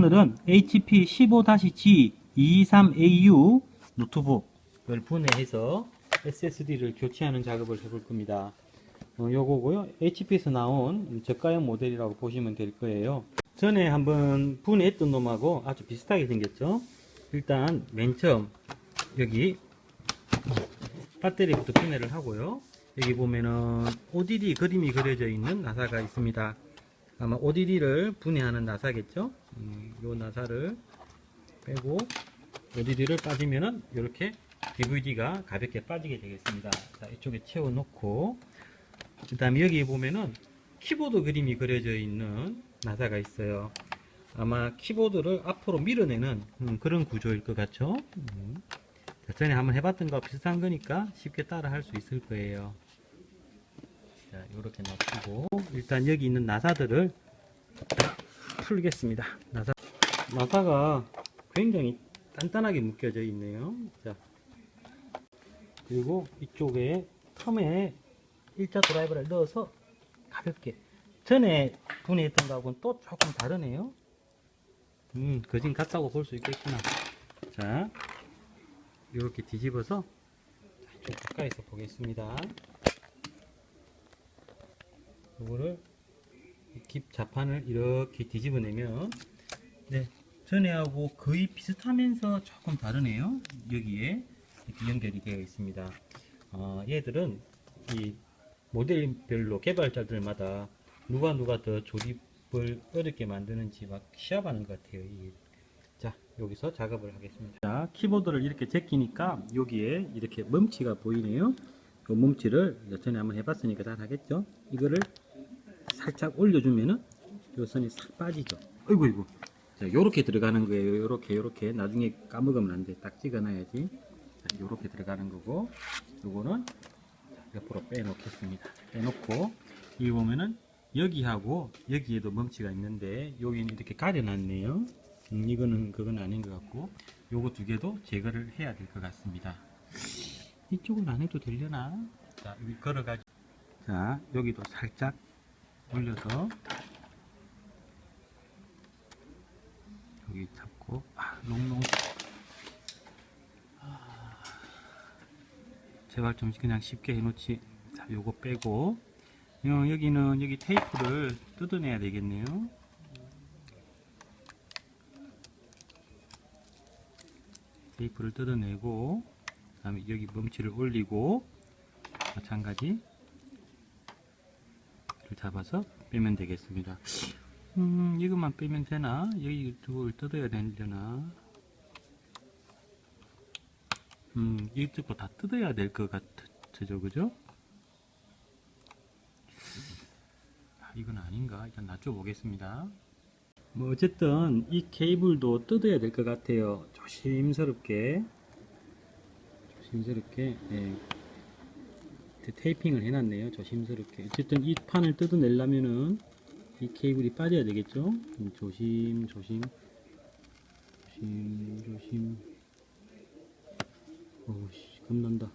오늘은 HP 15-G 223AU 노트북을 분해해서 SSD를 교체하는 작업을 해볼 겁니다. 어, 요거고요. HP에서 나온 저가형 모델이라고 보시면 될 거예요. 전에 한번 분해했던 놈하고 아주 비슷하게 생겼죠. 일단 맨 처음 여기 배터리부터 분해를 하고요. 여기 보면은 ODD 그림이 그려져 있는 나사가 있습니다. 아마 ODD를 분해하는 나사겠죠. 음, 요 나사를 빼고 ODD를 빠지면은 이렇게 DVD가 가볍게 빠지게 되겠습니다. 자, 이쪽에 채워 놓고 그 다음에 여기 보면은 키보드 그림이 그려져 있는 나사가 있어요. 아마 키보드를 앞으로 밀어내는 음, 그런 구조일 것 같죠? 음. 자, 전에 한번 해봤던 거 비슷한 거니까 쉽게 따라 할 수 있을 거예요. 자, 이렇게 놔두고 일단 여기 있는 나사들을 풀겠습니다. 나사, 나사가 굉장히 단단하게 묶여져 있네요. 자, 그리고 이쪽에 텀에 일자 드라이버를 넣어서 가볍게 전에 분해했던 거하고는 또 조금 다르네요. 음, 거진 같다고 볼 수 있겠구나. 자, 이렇게 뒤집어서 좀 가까이서 보겠습니다. 이거를 깁 자판을 이렇게 뒤집어내면 네 전에하고 거의 비슷하면서 조금 다르네요. 여기에 이렇게 연결이 되어 있습니다. 어, 얘들은 이 모델별로 개발자들마다 누가 누가 더 조립을 어렵게 만드는지 막 시합하는 것 같아요. 자 여기서 작업을 하겠습니다. 자 키보드를 이렇게 제끼니까 여기에 이렇게 멈치가 보이네요. 그 멈치를 전에 한번 해봤으니까 잘 하겠죠. 이거를 살짝 올려주면은 요 선이 싹 빠지죠. 어이구 이구. 자 요렇게 들어가는 거예요. 요렇게 요렇게 나중에 까먹으면 안 돼. 딱 찍어놔야지. 자, 요렇게 들어가는 거고 요거는 옆으로 빼놓겠습니다. 빼놓고 여기 보면은 여기하고 여기에도 멈치가 있는데 여기는 이렇게 가려놨네요. 음, 이거는 그건 아닌 것 같고 요거 두 개도 제거를 해야 될 것 같습니다. 이쪽은 안 해도 되려나? 자 여기 걸어가지고 자 여기도 살짝 올려서 여기 잡고 아 롱롱. 아, 제발 좀 그냥 쉽게 해놓지. 자 요거 빼고. 어, 여기는 여기 테이프를 뜯어내야 되겠네요. 테이프를 뜯어내고 그 다음에 여기 멈치를 올리고 마찬가지 를 잡아서 빼면 되겠습니다. 음, 이것만 빼면 되나? 여기 두걸 뜯어야 되려나? 음, 이쪽도 다 뜯어야 될 것 같죠, 그죠? 아, 이건 아닌가? 일단 놔줘 보겠습니다. 뭐, 어쨌든, 이 케이블도 뜯어야 될 것 같아요. 조심스럽게. 조심스럽게, 예. 테이핑을 해놨네요. 조심스럽게. 어쨌든 이 판을 뜯어내려면은 이 케이블이 빠져야 되겠죠. 음, 조심, 조심, 조심, 조심. 어우씨, 겁난다.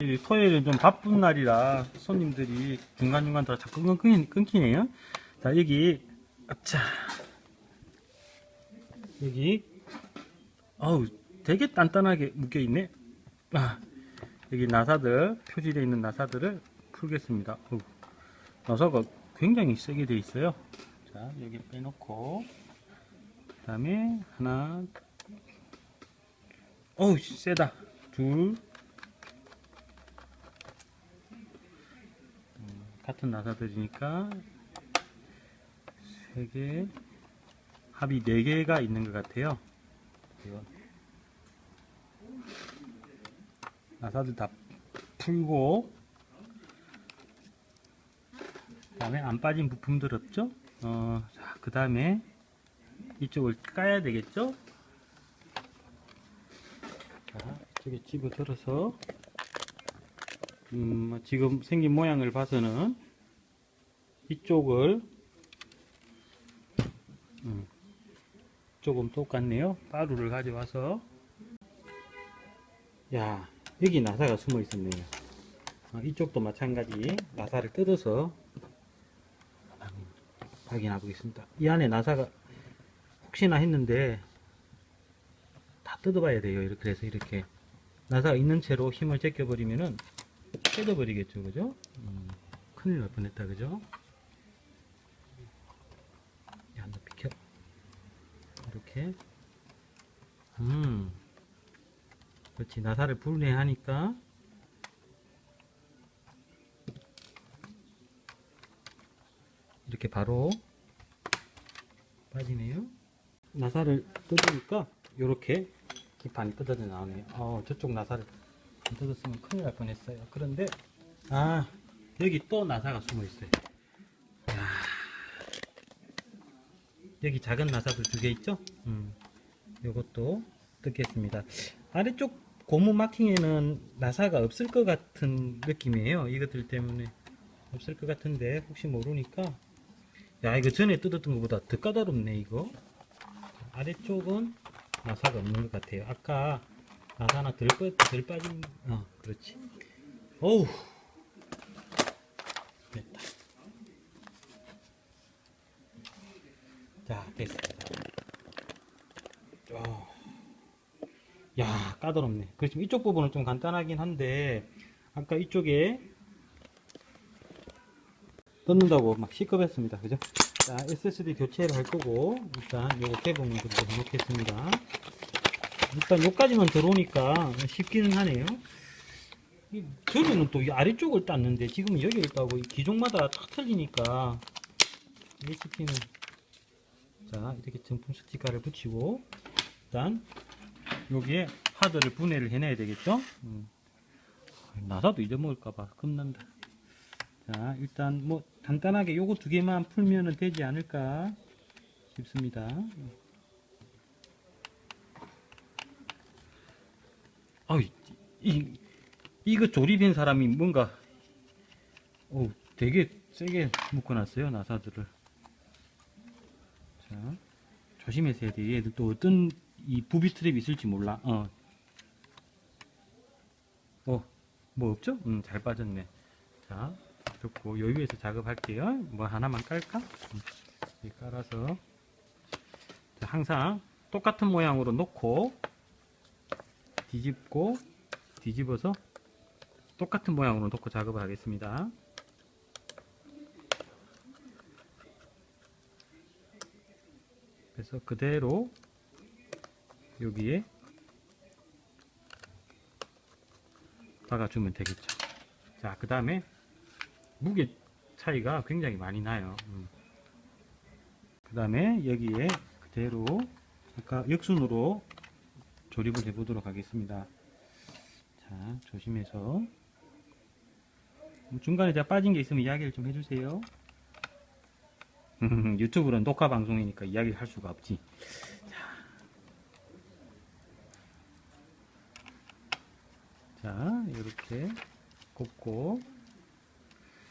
이 토요일은 좀 바쁜 날이라 손님들이 중간중간 더 자꾸 끊기, 끊기네요. 자, 여기, 자, 여기, 어우, 되게 단단하게 묶여 있네. 아, 여기 나사들, 표시되어 있는 나사들을 풀겠습니다. 어우, 나사가 굉장히 세게 되어 있어요. 자, 여기 빼놓고, 그 다음에 하나, 어우, 세다. 둘, 음, 같은 나사들이니까 3개, 합이 4개가 있는 것 같아요. 나사들 다 풀고, 그 다음에 안 빠진 부품들 없죠? 어, 자, 그 다음에 이쪽을 까야 되겠죠? 자, 이쪽에 집어 들어서, 음, 지금 생긴 모양을 봐서는 이쪽을 음, 조금 똑같네요. 가루를 가져와서 야 여기 나사가 숨어 있었네요. 아, 이쪽도 마찬가지 나사를 뜯어서 확인해 보겠습니다. 이 안에 나사가 혹시나 했는데 다 뜯어봐야 돼요. 그래서 이렇게 나사가 있는 채로 힘을 제껴 버리면은 뜯어 버리겠죠, 그죠? 음, 큰일 날 뻔했다, 그죠? 야, 너 비켜. 이렇게. 음. 그렇지, 나사를 분해 하니까 이렇게 바로 빠지네요. 나사를 뜯으니까 이렇게 기판이 뜯어져 나오네요. 어, 저쪽 나사를 안 뜯었으면 큰일 날 뻔했어요. 그런데 아 여기 또 나사가 숨어 있어요. 여기 작은 나사도 두 개 있죠? 음, 요것도 뜯겠습니다. 아래쪽 고무 마킹에는 나사가 없을 것 같은 느낌이에요. 이것들 때문에 없을 것 같은데 혹시 모르니까 야 이거 전에 뜯었던 것보다 더 까다롭네 이거 아래쪽은 나사가 없는 것 같아요 아까 나사 하나 덜, 빠, 덜 빠진 어 그렇지 어우 됐다 자 됐습니다 어. 야 까다롭네 그렇지 이쪽 부분은 좀 간단하긴 한데 아까 이쪽에 떴는다고 막 시급했습니다. 그죠? 자, SSD 교체를 할 거고, 일단 요거 개봉을 그렇게 해놓겠습니다. 일단 요까지만 들어오니까 쉽기는 하네요. 이, 전에는 또이 아래쪽을 땄는데, 지금 여기를 따고 이 기종마다 탁 틀리니까, HP는, 자, 이렇게 정품 스티커를 붙이고, 일단, 여기에 하드를 분해를 해내야 되겠죠? 음. 나사도 잊어먹을까봐 겁난다. 자, 일단 뭐 간단하게 요거 두 개만 풀면은 되지 않을까 싶습니다. 아, 이 이거 조립한 사람이 뭔가 어, 되게 세게 묶어놨어요 나사들을. 자, 조심해서 해야 돼. 얘들 또 어떤 이 부비 스트랩이 있을지 몰라. 어, 어, 뭐 없죠? 음, 잘 빠졌네. 자, 좋고 여유에서 작업할게요. 뭐 하나만 깔까? 음, 깔아서 자, 항상 똑같은 모양으로 놓고 뒤집고 뒤집어서 똑같은 모양으로 놓고 작업을 하겠습니다. 그래서 그대로 여기에 박아주면 되겠죠. 자, 그 다음에 무게 차이가 굉장히 많이 나요. 그 다음에 여기에 그대로 아까 역순으로 조립을 해 보도록 하겠습니다. 자, 조심해서 중간에 제가 빠진 게 있으면 이야기를 좀 해주세요. 유튜브는 녹화 방송이니까 이야기를 할 수가 없지. 자, 자 이렇게 곱고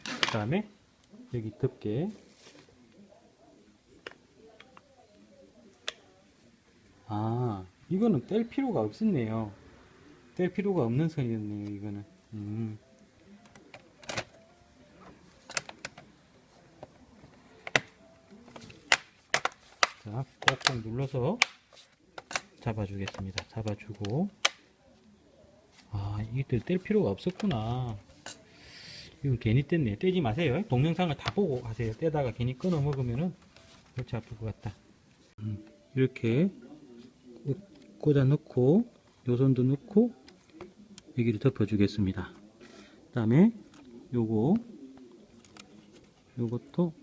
그 다음에 여기 덮개 아 이거는 뗄 필요가 없었네요 뗄 필요가 없는 선이었네요 이거는 음. 자 꼭꼭 눌러서 잡아주겠습니다 잡아주고 아 이게 뗄 필요가 없었구나 이건 괜히 뗐네. 떼지 마세요. 동영상을 다 보고 하세요. 떼다가 괜히 끊어 먹으면은 골치 아플 것 같다. 음, 이렇게 꽂아 넣고 요선도 넣고 여기를 덮어 주겠습니다. 그 다음에 요거 요것도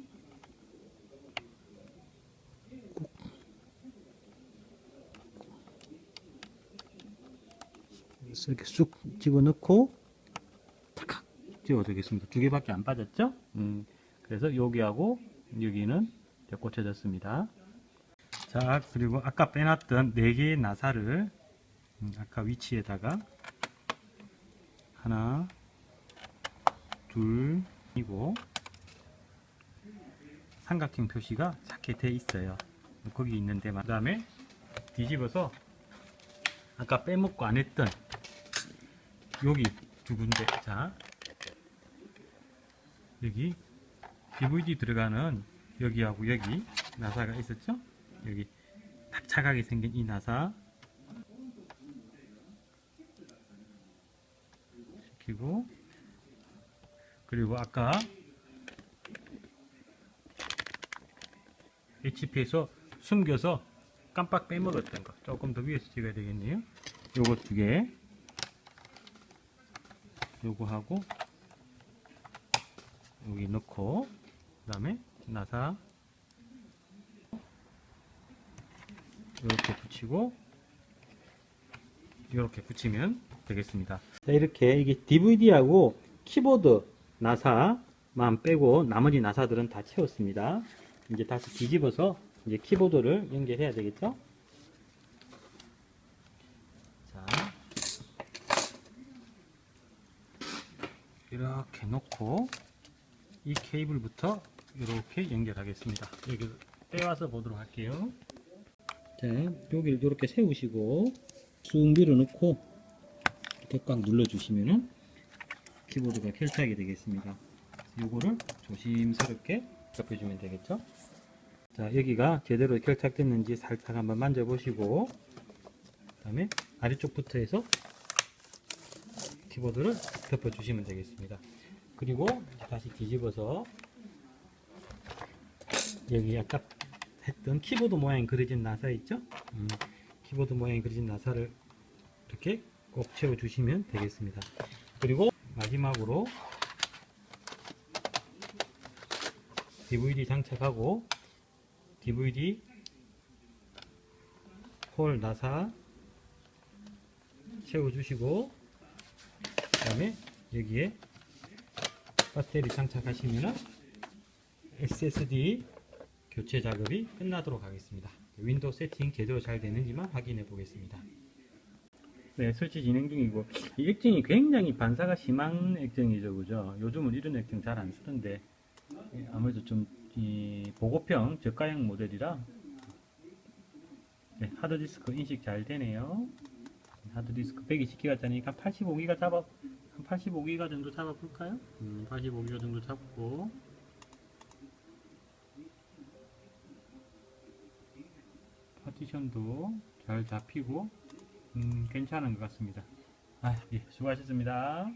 이렇게 쑥 집어 넣고 탁 띄워두겠습니다. 두 개밖에 안 빠졌죠? 음, 그래서 여기하고 여기는 꽂혀졌습니다. 자, 그리고 아까 빼놨던 네 개의 나사를 음, 아까 위치에다가 하나, 둘, 이고 삼각형 표시가 작게 돼 있어요. 거기 있는데, 그 다음에 뒤집어서 아까 빼먹고 안 했던 여기 두 군데. 자 여기 DVD 들어가는 여기하고 여기 나사가 있었죠? 여기 납작하게 생긴 이 나사. 시키고 그리고 아까 HP에서 숨겨서 깜빡 빼먹었던 거. 조금 더 위에서 찍어야 되겠네요. 요거 두개 요거 하고 여기 넣고 그 다음에 나사 이렇게 붙이고 이렇게 붙이면 되겠습니다. 자, 이렇게 이게 DVD하고 키보드 나사만 빼고 나머지 나사들은 다 채웠습니다. 이제 다시 뒤집어서 이제 키보드를 연결해야 되겠죠 자 이렇게 놓고 이 케이블부터 이렇게 연결하겠습니다. 여기 떼와서 보도록 할게요. 자, 여기를 이렇게 세우시고 쑥 밀어넣고 이렇게 꽉 눌러주시면은 키보드가 펼쳐하게 되겠습니다. 요거를 조심스럽게 덮여주면 되겠죠. 자, 여기가 제대로 결착됐는지 살짝 한번 만져보시고 그 다음에 아래쪽부터 해서 키보드를 덮어 주시면 되겠습니다. 그리고 다시 뒤집어서 여기 아까 했던 키보드 모양 그려진 나사 있죠? 음, 키보드 모양 그려진 나사를 이렇게 꼭 채워 주시면 되겠습니다. 그리고 마지막으로 DVD 장착하고 DVD 홀 나사 채워주시고 그 다음에 여기에 배터리 장착하시면 SSD 교체 작업이 끝나도록 하겠습니다. 윈도우 세팅 제대로 잘 되는지만 확인해 보겠습니다. 네, 설치 진행 중이고 이 액정이 굉장히 반사가 심한 액정이죠, 그죠? 요즘은 이런 액정 잘 안 쓰던데 예, 아무래도 좀이 보고형 저가형 모델이라 네, 하드디스크 인식 잘 되네요. 하드디스크 120기가짜리니까 85기가 잡아 한 85기가 정도 잡아볼까요? 음, 85기가 정도 잡고 파티션도 잘 잡히고 음, 괜찮은 것 같습니다. 아, 예, 수고하셨습니다.